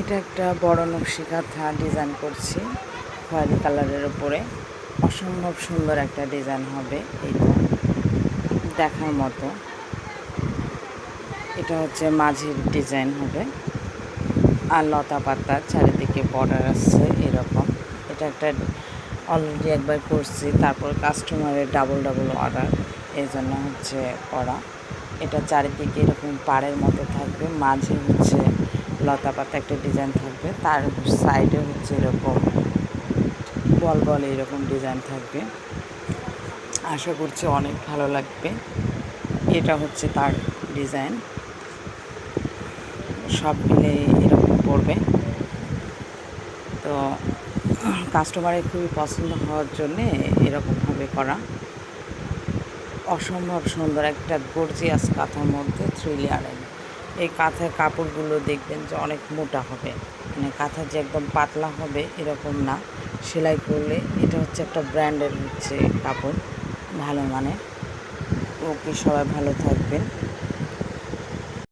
এটা একটা বড় নকশি কাঁথা ডিজাইন করছি, খয়েরি কালারের উপরে। অসম্ভব সুন্দর একটা ডিজাইন হবে এটা, দেখার মতো। এটা হচ্ছে মাঝির ডিজাইন হবে। আর লতা পাতা চারিদিকে বর্ডার আছে এরকম। এটা একটা অলরেডি একবার করছি, তারপর কাস্টমারের ডাবল ডাবল অর্ডার এই জন্য হচ্ছে করা। এটা চারিদিকে এরকম পাড়ের মতো থাকবে, মাঝে হচ্ছে লতা পাতা একটা ডিজাইন থাকবে। তার সাইডে হচ্ছে এরকম বল বল এরকম ডিজাইন থাকবে। আশা করছি অনেক ভালো লাগবে। এটা হচ্ছে তার ডিজাইন। সব মিলে এরকম পড়বে। তো কাস্টমারের খুবই পছন্দ হওয়ার জন্যে এরকমভাবে করা। অসম্ভব সুন্দর একটা গর্জিয়াস কাঁথার মধ্যে থ্রি লেয়ারের এই কাঁথার কাপড়গুলো দেখবেন যে অনেক মোটা হবে। মানে কাঁথা যে একদম পাতলা হবে এরকম না। সেলাই করলে এটা হচ্ছে একটা ব্র্যান্ডের হচ্ছে কাপড়, ভালো মানে ওকে সবাই ভালো থাকবেন।